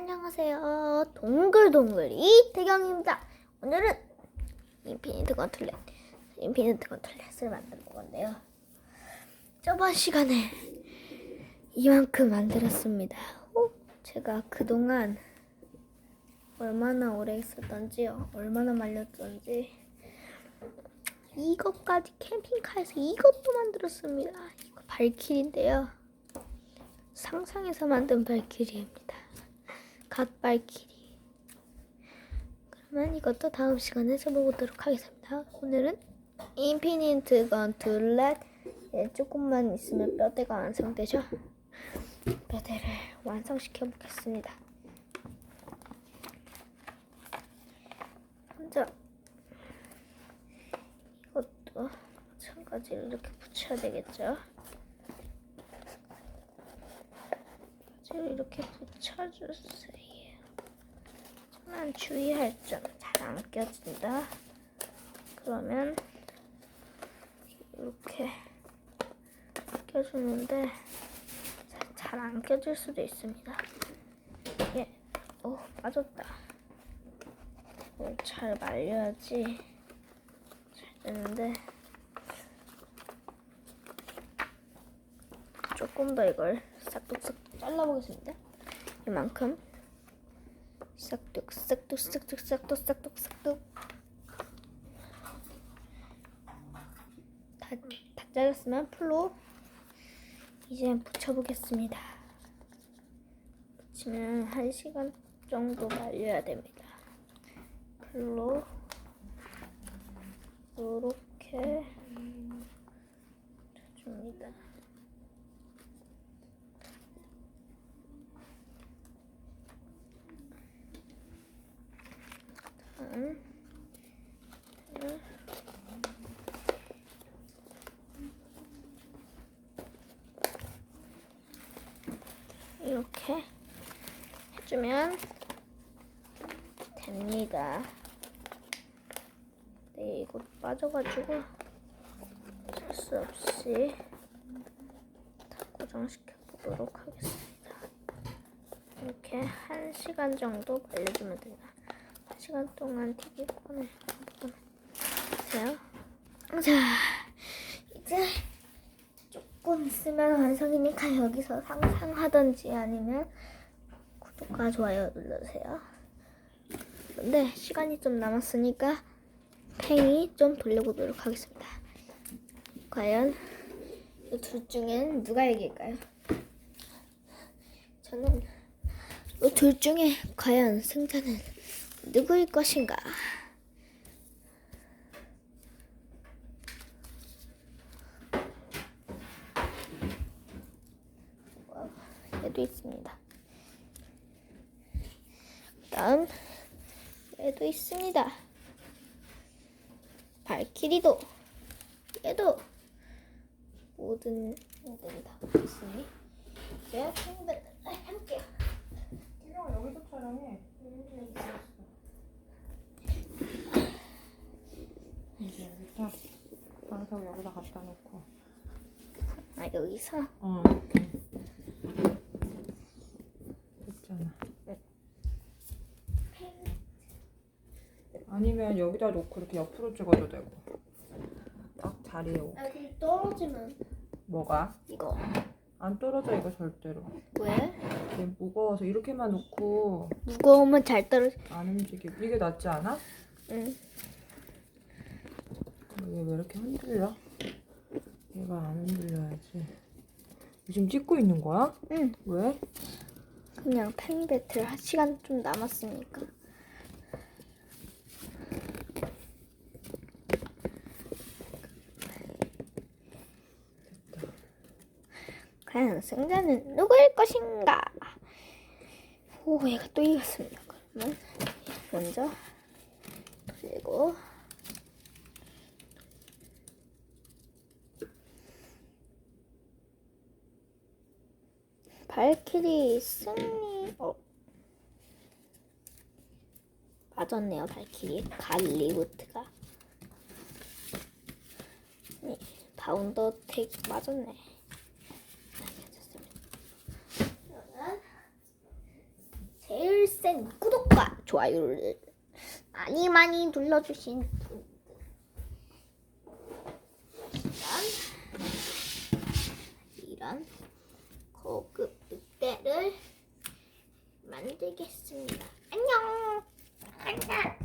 안녕하세요. 동글동글이 태경입니다. 오늘은 인피니트 건틀렛, 인피니트 건틀렛을 만들 건데요. 저번 시간에 이만큼 만들었습니다. 어? 제가 그동안 얼마나 오래 있었던지요, 얼마나 말렸던지 이것까지 캠핑카에서 이것도 만들었습니다. 이거 발길인데요. 상상해서 만든 발길이입니다. 갓 발길이. 그러면 이것도 다음 시간에 해보도록 하겠습니다. 오늘은 인피니트 건틀렛 예, 조금만 있으면 뼈대가 완성되죠? 뼈대를 완성시켜 보겠습니다. 먼저 이것도 마찬가지로 이렇게 붙여야 되겠죠? 이렇게 붙여주세요. 하지만 주의할 점 잘 안 껴진다. 그러면 이렇게 껴주는데 잘 안 껴질 수도 있습니다. 예, 오 빠졌다. 잘 말려야지 잘 되는데 조금 더 이걸 싹둑싹 잘라보겠습니다. 이만큼 싹둑 싹둑 싹둑 싹둑 싹둑 싹둑 다, 다 잘랐으면 풀로 이제 붙여보겠습니다. 붙이면 1시간 정도 말려야 됩니다. 풀로 이렇게 줍니다. 다음 이렇게 해주면 됩니다. 네, 이거 빠져가지고 어쩔 수 없이 다 고정시켜 보도록 하겠습니다. 이렇게 한 시간 정도 말려주면 됩니다. 한 시간 동안 TV 꺼내 보세요. 자, 이제 조금 있으면 완성이니까 여기서 상상하던지 아니면 구독과 좋아요 눌러주세요. 근데 시간이 좀 남았으니까 팽이 좀 돌려보도록 하겠습니다. 과연 이 둘 중엔 누가 이길까요? 저는 이 둘 중에 과연 승자는 누구일 것인가? 얘도 있습니다. 다음 얘도 있습니다. 발키리도 얘도 모든 애들이 다 있으니 팽이를 함께 이랑 여기서 촬영해. 이제 여기다 방석 여기다 갖다 놓고. 아 여기서 어. 있잖아. 아니면 여기다 놓고 이렇게 옆으로 찍어도 되고. 딱 자리에 오고. 여기 떨어지면 뭐가? 이거 안 떨어져 이거 절대로. 왜? 이게 무거워서 이렇게만 놓고 무거우면 잘 떨어지. 안 움직이고 이게 낫지 않아? 응. 이게 왜 이렇게 흔들려? 얘가 안 흔들려야지. 지금 찍고 있는 거야? 응. 왜? 그냥 팽이 배틀 한 시간 좀 남았으니까. 과연 승자는 누구일 것인가? 오, 얘가 또 이겼습니다. 그러면 먼저 돌리고 발키리 승리. 어. 맞았네요, 발키리. 갈리부트가. 네, 바운더 택 맞았네. 센 구독과 좋아요를 많이 많이 눌러주신 분들 이런 이런 고급 늑대를 만들겠습니다. 안녕. 안녕.